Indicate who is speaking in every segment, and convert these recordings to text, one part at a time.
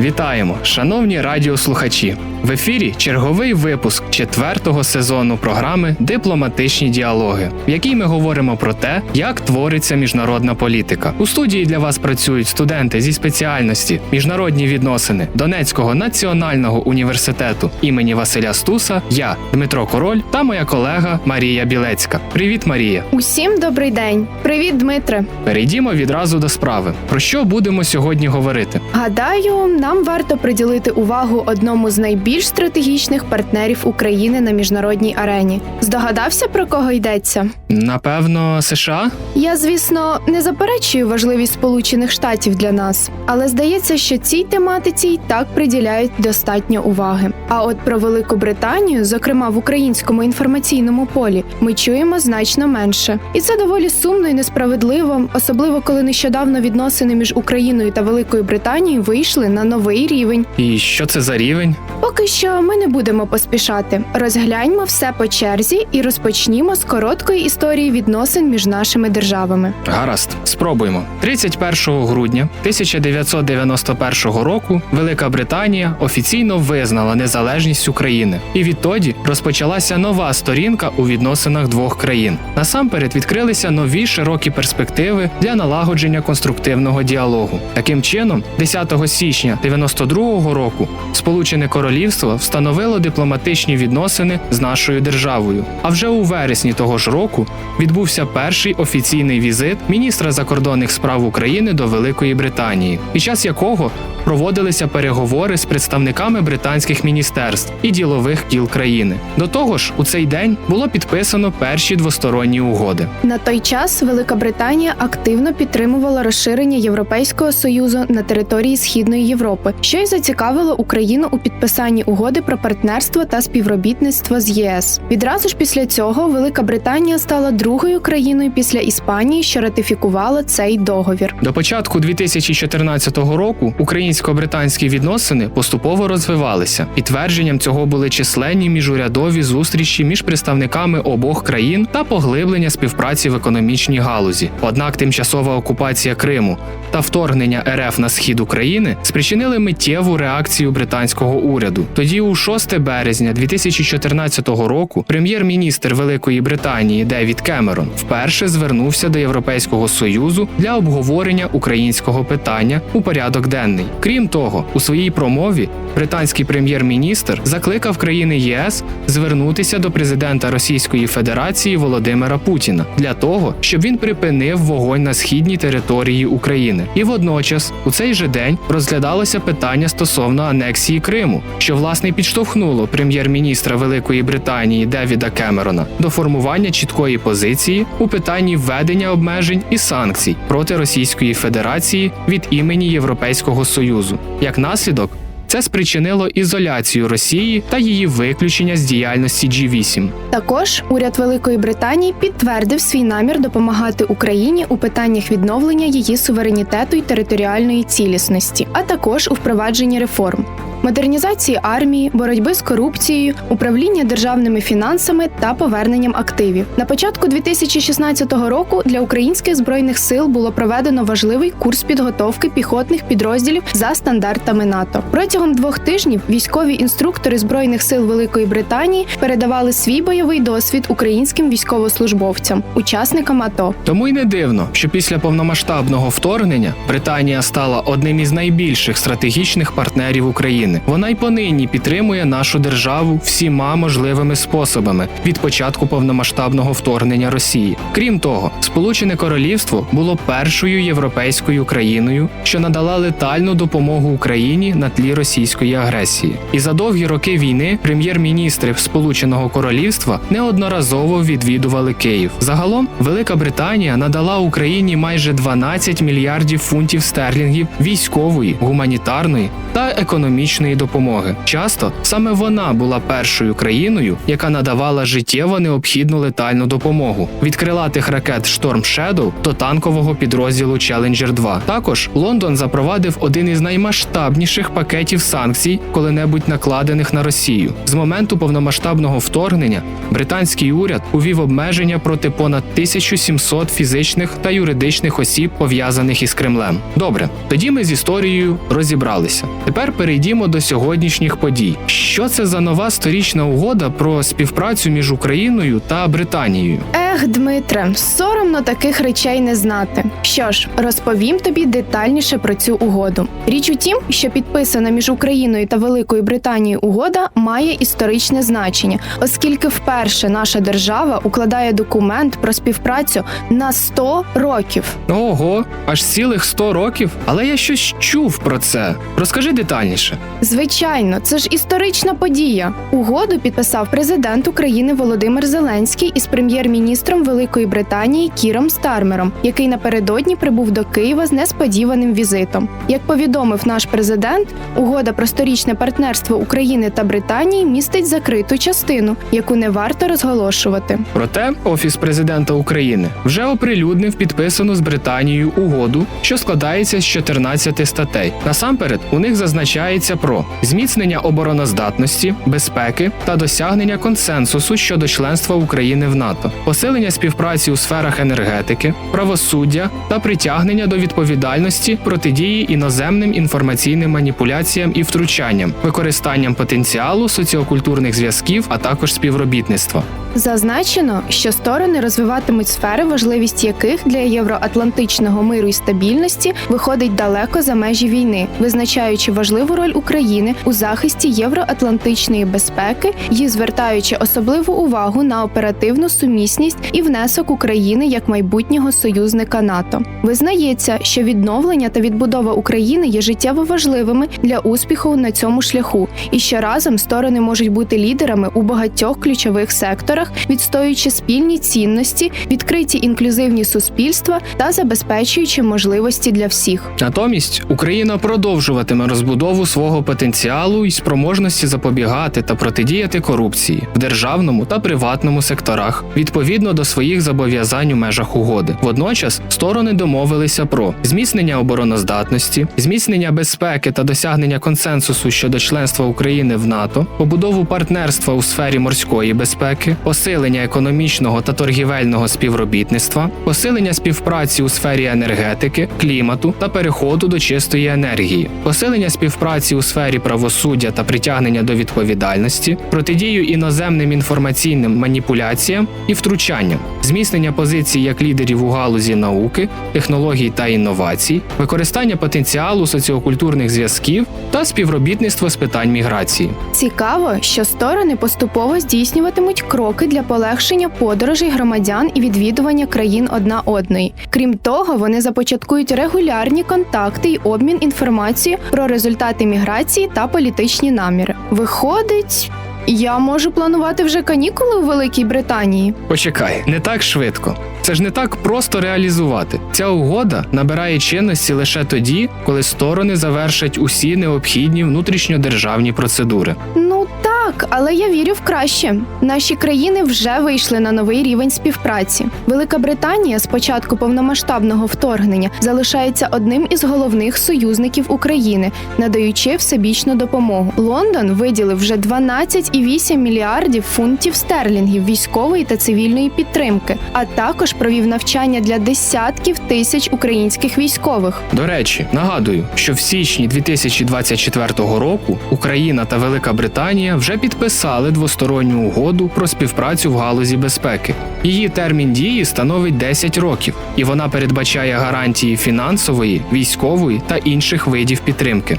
Speaker 1: Вітаємо, шановні радіослухачі! В ефірі черговий випуск четвертого сезону програми Дипломатичні діалоги, в якій ми говоримо про те, як твориться міжнародна політика. У студії для вас працюють студенти зі спеціальності міжнародні відносини Донецького національного університету імені Василя Стуса, я Дмитро Король та моя колега Марія Білецька. Привіт, Марія!
Speaker 2: Усім добрий день. Привіт, Дмитре.
Speaker 1: Перейдімо відразу до справи. Про що будемо сьогодні говорити?
Speaker 2: Гадаю, нам варто приділити увагу одному з найбільш стратегічних партнерів України на міжнародній арені. Здогадався про кого йдеться?
Speaker 1: Напевно, США?
Speaker 2: Я, звісно, не заперечую важливість Сполучених Штатів для нас, але здається, що цій тематиці й так приділяють достатньо уваги. А от про Велику Британію, зокрема в українському інформаційному полі, ми чуємо значно менше, і це доволі сумно і несправедливо, особливо коли нещодавно відносини між Україною та Великою Британією вийшли на новий рівень.
Speaker 1: І що це за рівень?
Speaker 2: Поки що ми не будемо поспішати. Розгляньмо все по черзі і розпочнімо з короткої історії відносин між нашими державами.
Speaker 1: Гаразд, спробуємо. 31 грудня 1991 року Велика Британія офіційно визнала незалежність України, і відтоді розпочалася нова сторінка у відносинах двох країн. Насамперед відкрилися нові широкі перспективи для налагодження конструктивного діалогу. Таким чином, 10 січня 92 року Сполучене Королівство встановило дипломатичні відносини з нашою державою. А вже у вересні того ж року відбувся перший офіційний візит міністра закордонних справ України до Великої Британії, під час якого проводилися переговори з представниками британських міністерств і ділових кіл країни. До того ж, у цей день було підписано перші двосторонні угоди.
Speaker 2: На той час Велика Британія активно підтримувала розширення Європейського союзу на території Східної Європи, що й зацікавило Україну у підписанні угоди про партнерство та співробітництво з єС. Відразу ж після цього Велика Британія стала другою країною після Іспанії, що ратифікувала цей договір.
Speaker 1: До початку 2014 року українсько-британські відносини поступово розвивалися. Підтвердженням цього були численні міжурядові зустрічі між представниками обох країн та поглиблення співпраці в економічній галузі. Однак тимчасова окупація Криму та вторгнення РФ на схід України спричинили миттєву реакцію британського уряду. Тоді, у 6 березня 2014 року, прем'єр-міністр Великої Британії Девід Кемерон вперше звернувся до Європейського союзу для обговорення українського питання у порядок денний. Крім того, у своїй промові британський прем'єр-міністр закликав країни ЄС звернутися до президента Російської Федерації Володимира Путіна для того, щоб він припинив вогонь на східній території України. І водночас у цей же день розглядалося питання стосовно анексії Криму, що власне підштовхнуло прем'єр-міністра Великої Британії Девіда Кемерона до формування чіткої позиції у питанні введення обмежень і санкцій проти Російської Федерації від імені Європейського Союзу. Як наслідок. Це спричинило ізоляцію Росії та її виключення з діяльності G8.
Speaker 2: Також уряд Великої Британії підтвердив свій намір допомагати Україні у питаннях відновлення її суверенітету й територіальної цілісності, а також у впровадженні реформ. Модернізації армії, боротьби з корупцією, управління державними фінансами та поверненням активів. На початку 2016 року для українських збройних сил було проведено важливий курс підготовки піхотних підрозділів за стандартами НАТО. Протягом двох тижнів військові інструктори збройних сил Великої Британії передавали свій бойовий досвід українським військовослужбовцям, учасникам АТО.
Speaker 1: Тому й не дивно, що після повномасштабного вторгнення Британія стала одним із найбільших стратегічних партнерів України. Вона й понині підтримує нашу державу всіма можливими способами від початку повномасштабного вторгнення Росії. Крім того, Сполучене Королівство було першою європейською країною, що надала летальну допомогу Україні на тлі російської агресії. І за довгі роки війни прем'єр-міністри Сполученого Королівства неодноразово відвідували Київ. Загалом Велика Британія надала Україні майже 12 мільярдів фунтів стерлінгів військової, гуманітарної та економічної медичної допомоги. Часто саме вона була першою країною, яка надавала життєво необхідну летальну допомогу від крилатих ракет Storm Shadow до танкового підрозділу Challenger 2. Також Лондон запровадив один із наймасштабніших пакетів санкцій, коли-небудь накладених на Росію. З моменту повномасштабного вторгнення британський уряд увів обмеження проти понад 1700 фізичних та юридичних осіб, пов'язаних із Кремлем. Добре, тоді ми з історією розібралися. Тепер перейдімо до сьогоднішніх подій. Що це за нова сторічна угода про співпрацю між Україною та Британією?
Speaker 2: Ех, Дмитре, соромно таких речей не знати. Що ж, розповім тобі детальніше про цю угоду. Річ у тім, що підписана між Україною та Великою Британією угода має історичне значення, оскільки вперше наша держава укладає документ про співпрацю на 100 років.
Speaker 1: Ого, аж цілих 100 років. Але я щось чув про це. Розкажи детальніше.
Speaker 2: Звичайно, це ж історична подія. Угоду підписав президент України Володимир Зеленський із прем'єр-міністром Великої Британії Кіром Стармером, який напередодні прибув до Києва з несподіваним візитом. Як повідомив наш президент, угода про сторічне партнерство України та Британії містить закриту частину, яку не варто розголошувати.
Speaker 1: Проте Офіс президента України вже оприлюднив підписану з Британією угоду, що складається з 14 статей. Насамперед, у них зазначається про зміцнення обороноздатності, безпеки та досягнення консенсусу щодо членства України в НАТО, посилення співпраці у сферах енергетики, правосуддя та притягнення до відповідальності протидії іноземним інформаційним маніпуляціям і втручанням, використанням потенціалу соціокультурних зв'язків, а також співробітництва.
Speaker 2: Зазначено, що сторони розвиватимуть сфери, важливість яких для євроатлантичного миру і стабільності виходить далеко за межі війни, визначаючи важливу роль України у захисті євроатлантичної безпеки і звертаючи особливу увагу на оперативну сумісність і внесок України як майбутнього союзника НАТО. Визнається, що відновлення та відбудова України є життєво важливими для успіху на цьому шляху, і що разом сторони можуть бути лідерами у багатьох ключових секторах, відстоюючи спільні цінності, відкриті інклюзивні суспільства та забезпечуючи можливості для всіх.
Speaker 1: Натомість Україна продовжуватиме розбудову свого потенціалу і спроможності запобігати та протидіяти корупції в державному та приватному секторах відповідно до своїх зобов'язань у межах угоди. Водночас сторони домовилися про зміцнення обороноздатності, зміцнення безпеки та досягнення консенсусу щодо членства України в НАТО, побудову партнерства у сфері морської безпеки, посилення економічного та торгівельного співробітництва, посилення співпраці у сфері енергетики, клімату та переходу до чистої енергії, посилення співпраці у сфері правосуддя та притягнення до відповідальності, протидію іноземним інформаційним маніпуляціям і втручанням, зміцнення позицій як лідерів у галузі науки, технологій та інновацій, використання потенціалу соціокультурних зв'язків та співробітництво з питань міграції.
Speaker 2: Цікаво, що сторони поступово здійснюватимуть кроки для полегшення подорожей громадян і відвідування країн одна одної. Крім того, вони започаткують регулярні контакти й обмін інформацією про результати міграції та політичні наміри. Виходить, я можу планувати вже канікули у Великій Британії.
Speaker 1: Почекай, не так швидко. Це ж не так просто реалізувати. Ця угода набирає чинності лише тоді, коли сторони завершать усі необхідні внутрішньодержавні процедури.
Speaker 2: Ну так, але я вірю в краще. Наші країни вже вийшли на новий рівень співпраці. Велика Британія з початку повномасштабного вторгнення залишається одним із головних союзників України, надаючи всебічну допомогу. Лондон виділив вже 12,8 мільярдів фунтів стерлінгів військової та цивільної підтримки, а також провів навчання для десятків тисяч українських військових.
Speaker 1: До речі, нагадую, що в січні 2024 року Україна та Велика Британія вже підписали двосторонню угоду про співпрацю в галузі безпеки. Її термін дії становить 10 років, і вона передбачає гарантії фінансової, військової та інших видів підтримки.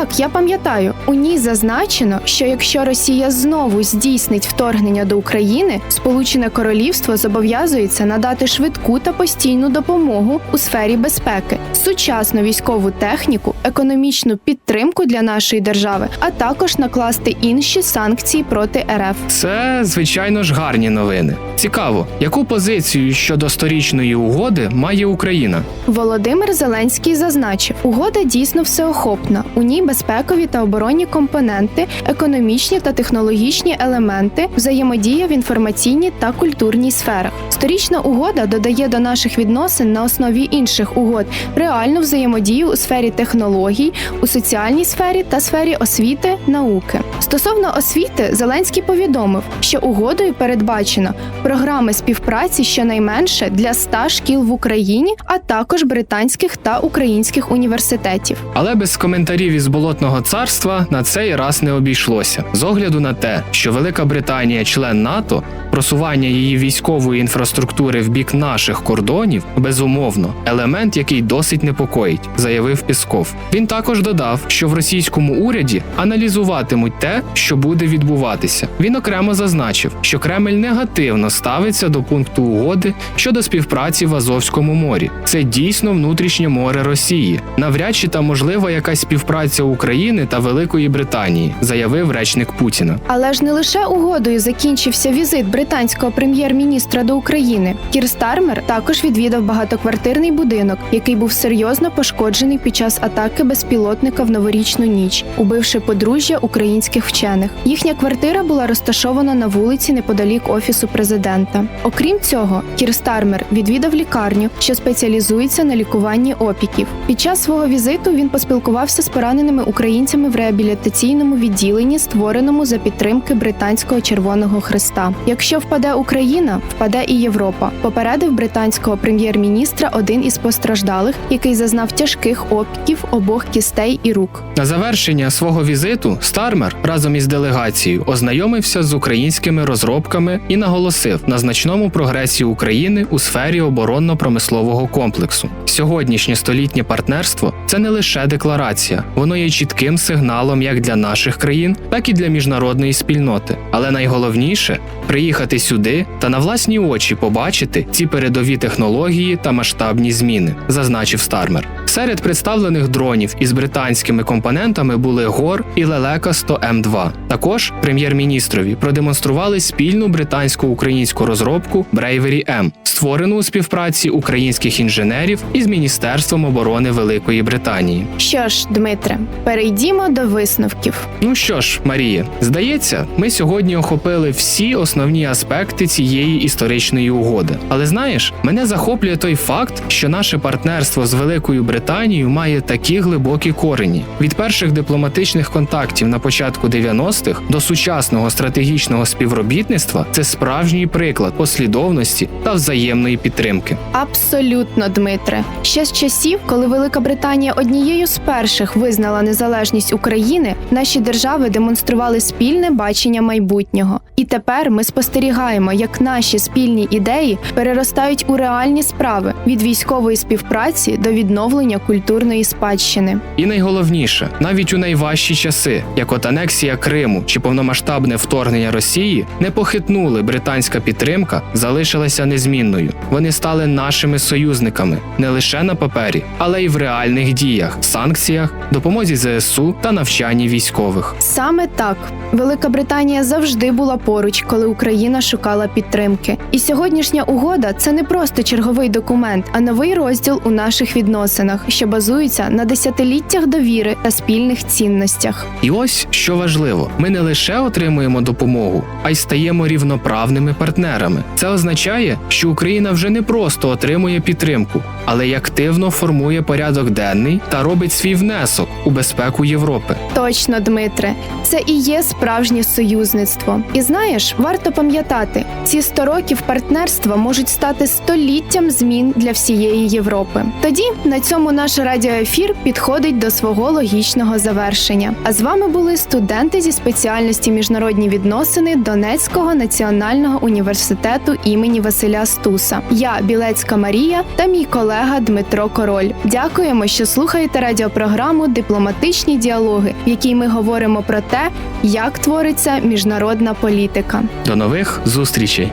Speaker 2: Так, я пам'ятаю. У ній зазначено, що якщо Росія знову здійснить вторгнення до України, Сполучене Королівство зобов'язується надати швидку та постійну допомогу у сфері безпеки, сучасну військову техніку, економічну підтримку для нашої держави, а також накласти інші санкції проти РФ.
Speaker 1: Це, звичайно ж, гарні новини. Цікаво, яку позицію щодо сторічної угоди має Україна?
Speaker 2: Володимир Зеленський зазначив, угода дійсно всеохопна. У ній безпекові та оборонні компоненти, економічні та технологічні елементи, взаємодія в інформаційній та культурній сферах. Сторічна угода додає до наших відносин на основі інших угод реальну взаємодію у сфері технологій, у соціальній сфері та сфері освіти, науки. Стосовно освіти, Зеленський повідомив, що угодою передбачено програми співпраці щонайменше для 100 шкіл в Україні, а також британських та українських університетів.
Speaker 1: Але без коментарів із болотного царства на цей раз не обійшлося. З огляду на те, що Велика Британія член НАТО, просування її військової інфраструктури в бік наших кордонів безумовно елемент, який досить непокоїть, заявив Пісков. Він також додав, що в російському уряді аналізуватимуть те, що буде відбуватися. Він окремо зазначив, що Кремль негативно ставиться до пункту угоди щодо співпраці в Азовському морі. Це дійсно внутрішнє море Росії. Навряд чи там можлива якась співпраця України та Великої Британії, заявив речник Путіна.
Speaker 2: Але ж не лише угодою закінчився візит британського прем'єр-міністра до України. Кір Стармер також відвідав багатоквартирний будинок, який був серйозно пошкоджений під час атаки безпілотника в новорічну ніч, убивши подружжя українських вчених. Їхня квартира була розташована на вулиці неподалік офісу президента. Окрім цього, Кір Стармер відвідав лікарню, що спеціалізується на лікуванні опіків. Під час свого візиту він поспілкувався з пораненими українцями в реабілітаційному відділенні, створеному за підтримки британського Червоного Христа. Якщо впаде Україна, впаде і Європа. Попередив британського прем'єр-міністра один із постраждалих, який зазнав тяжких опіків обох кістей і рук.
Speaker 1: На завершення свого візиту Стармер разом із делегацією ознайомився з українськими розробками і наголосив на значному прогресі України у сфері оборонно-промислового комплексу. Сьогоднішнє столітнє партнерство це не лише декларація, воно є чітким сигналом як для наших країн, так і для міжнародної спільноти. Але найголовніше приїхати сюди та на власні очі побачити ці передові технології та масштабні зміни, зазначив Стармер. Серед представлених дронів із британськими компонентами були ГОР і Лелека 100 М2. Також прем'єр-міністрові продемонстрували спільну британсько-українську розробку Bravery M, створену у співпраці українських інженерів із Міністерством оборони Великої Британії.
Speaker 2: Що ж, Дмитре, перейдімо до висновків.
Speaker 1: Ну що ж, Марія, здається, ми сьогодні охопили всі основні аспекти цієї історичної угоди. Але знаєш, мене захоплює той факт, що наше партнерство з Великою Британією має такі глибокі корені від перших дипломатичних контактів на початку 90-х до сучасного стратегічного співробітництва. Це справжній приклад послідовності та взаємної підтримки.
Speaker 2: Абсолютно, Дмитре. Ще з часів, коли Велика Британія однією з перших визнала незалежність України, наші держави демонстрували спільне бачення майбутнього. І тепер ми спостерігаємо, як наші спільні ідеї переростають у реальні справи від військової співпраці до відновлення культурної спадщини.
Speaker 1: І найголовніше, навіть у найважчі часи, як от анексія Криму чи повномасштабне вторгнення Росії, не похитнули британська підтримка, залишилася незмінною. Вони стали нашими союзниками не лише на папері, але й в реальних діях, санкціях, допомозі ЗСУ та навчанні військових.
Speaker 2: Саме так Велика Британія завжди була поруч, коли Україна шукала підтримки. І сьогоднішня угода це не просто черговий документ, а новий розділ у наших відносинах, що базується на десятиліттях довіри та спільних цінностях.
Speaker 1: І ось що важливо: ми не лише отримуємо допомогу, а й стаємо рівноправними партнерами. Це означає, що Україна вже не просто отримує підтримку, але й активно формує порядок денний та робить свій внесок у безпеку Європи.
Speaker 2: Точно, Дмитре, це і є справжнє союзництво. І знаєш, варто пам'ятати, ці 100 років партнерства можуть стати століттям змін для всієї Європи. Тоді на цьому наш радіоефір підходить до свого логічного завершення. А з вами були студенти зі спеціальності міжнародні відносини Донецького національного університету імені Василя Стуса. Я Білецька Марія та мій колега Дмитро Король. Дякуємо, що слухаєте радіопрограму Дипломатичні діалоги, в якій ми говоримо про те, як твориться міжнародна політика.
Speaker 1: До нових зустрічей!